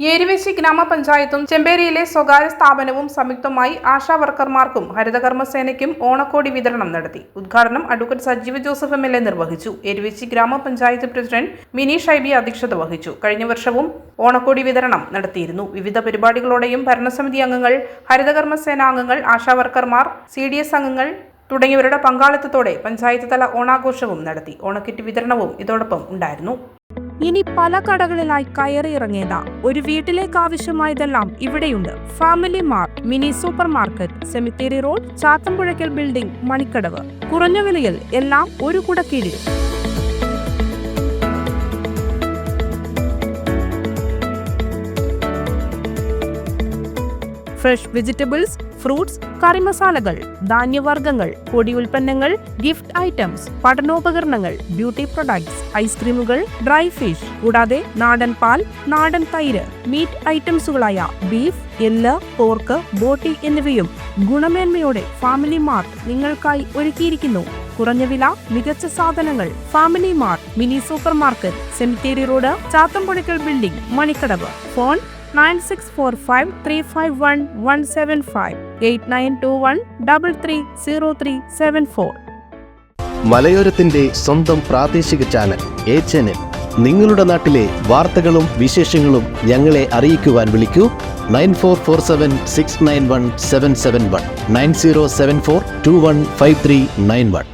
ഏരുവേശി ഗ്രാമപഞ്ചായത്തും ചെമ്പേരിയിലെ സ്വകാര്യ സ്ഥാപനവും സംയുക്തമായി ആശാ വർക്കർമാർക്കും ഹരിതകർമ്മസേനയ്ക്കും ഓണക്കോടി വിതരണം നടത്തി. ഉദ്ഘാടനം അഡ്വക്കേറ്റ് സജീവ ജോസഫ് എം എൽ എ നിർവഹിച്ചു. എരുവേശി ഗ്രാമപഞ്ചായത്ത് പ്രസിഡന്റ് മിനി ഷൈബി അധ്യക്ഷത വഹിച്ചു. കഴിഞ്ഞ വർഷവും ഓണക്കോടി വിതരണം നടത്തിയിരുന്നു. വിവിധ പരിപാടികളോടെയും ഭരണസമിതി അംഗങ്ങൾ ഹരിതകർമ്മസേന അംഗങ്ങൾ ആശാ വർക്കർമാർ സി ഡി എസ് അംഗങ്ങൾ തുടങ്ങിയവരുടെ പങ്കാളിത്തത്തോടെ പഞ്ചായത്ത് തല ഓണാഘോഷവും നടത്തി. ഓണക്കിറ്റ് വിതരണവും ഇതോടൊപ്പം ഉണ്ടായിരുന്നു. ഇനി പല കടകളിലായി കയറിയിറങ്ങേണ്ട ഒരു വീട്ടിലേക്ക് ആവശ്യമായതെല്ലാം ഇവിടെയുണ്ട്. Family mart mini super market cemetery road Chathampuzhakkal building Manikkadavu. കുറഞ്ഞ വിലയിൽ എല്ലാം ഒരു കുടക്കീഴിൽ. ഫ്രഷ് വെജിറ്റബിൾസ് ഫ്രൂട്ട്സ് കറിമസാലകൾ ധാന്യവർഗങ്ങൾ പൊടി ഉൽപ്പന്നങ്ങൾ ഗിഫ്റ്റ് ഐറ്റംസ് പഠനോപകരണങ്ങൾ ബ്യൂട്ടി പ്രൊഡക്ട്സ് ഐസ്ക്രീമുകൾ ഡ്രൈ ഫിഷ് കൂടാതെ നാടൻ പാൽ നാടൻ തൈര് മീറ്റ് ഐറ്റംസുകളായ ബീഫ് എല്ല് പോർക്ക് ബോട്ടി എന്നിവയും ഗുണമേന്മയോടെ ഫാമിലി മാർട്ട് നിങ്ങൾക്കായി ഒരുക്കിയിരിക്കുന്നു. കുറഞ്ഞ വില മികച്ച സാധനങ്ങൾ family mart mini super market cemetery road Chathampuzhakkal building Manikkadavu. Phone nine six four five three five one one seven five eight nine two one double three zero three seven four. മലയോരത്തിന്റെ സ്വന്തം പ്രാദേശിക channel N N നിങ്ങളുടെ നാട്ടിലെ വാർത്തകളും വിശേഷങ്ങളും ഞങ്ങളെ അറിയിക്കുവാൻ വിളിക്കൂ. Nine four four seven six nine one seven seven one nine zero seven four two one five three nine one.